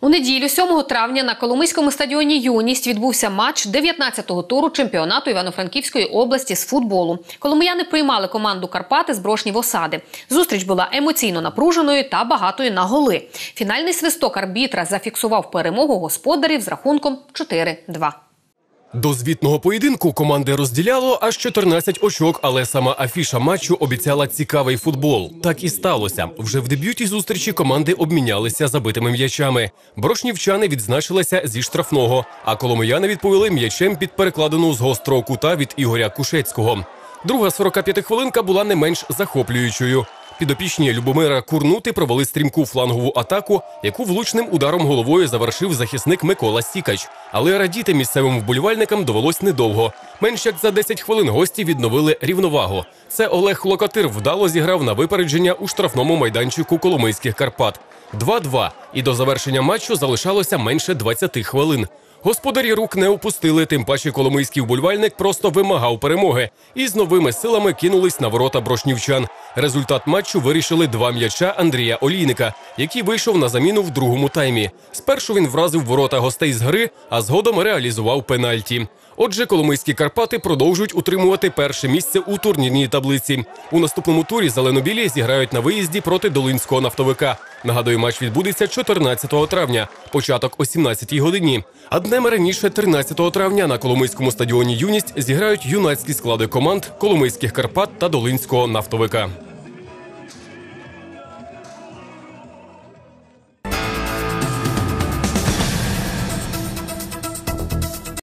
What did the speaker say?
У неділю, 7 травня, на Коломийському стадіоні Юність відбувся матч 19-го туру чемпіонату Івано-Франківської області з футболу. Коломияни приймали команду Карпати з брошнів осади. Зустріч була емоційно напруженою та багатою на голи. Фінальний свисток арбітра зафіксував перемогу господарів з рахунком 4-2. До звітного поєдинку команди розділяло аж 14 очок, але сама афіша матчу обіцяла цікавий футбол. Так і сталося. Вже в дебюті зустрічі команди обмінялися забитими м'ячами. Брошнівчани відзначилися зі штрафного, а коломияни відповіли м'ячем під перекладену з гострого кута від Ігоря Кушецького. Друга 45 хвилинка була не менш захоплюючою. Підопічні Любомира Курнути провели стрімку флангову атаку, яку влучним ударом головою завершив захисник Микола Сікач. Але радіти місцевим вболівальникам довелось недовго. Менш як за 10 хвилин гості відновили рівновагу. Це Олег Локатир вдало зіграв на випередження у штрафному майданчику Коломийських Карпат. 2-2. І до завершення матчу залишалося менше 20 хвилин. Господарі рук не опустили, тим паче коломийський вболівальник просто вимагав перемоги і з новими силами кинулись на ворота брошнівчан. Результат матчу вирішили два м'яча Андрія Олійника, який вийшов на заміну в другому таймі. Спершу він вразив ворота гостей з гри, а згодом реалізував пенальті. Отже, коломийські Карпати продовжують утримувати перше місце у турнірній таблиці. У наступному турі зеленобілі зіграють на виїзді проти долинського нафтовика. Нагадую, матч відбудеться 14 травня, початок о 17 годині. А днем раніше, 13 травня, на Коломийському стадіоні Юність зіграють юнацькі склади команд Коломийських Карпат та Долинського нафтовика.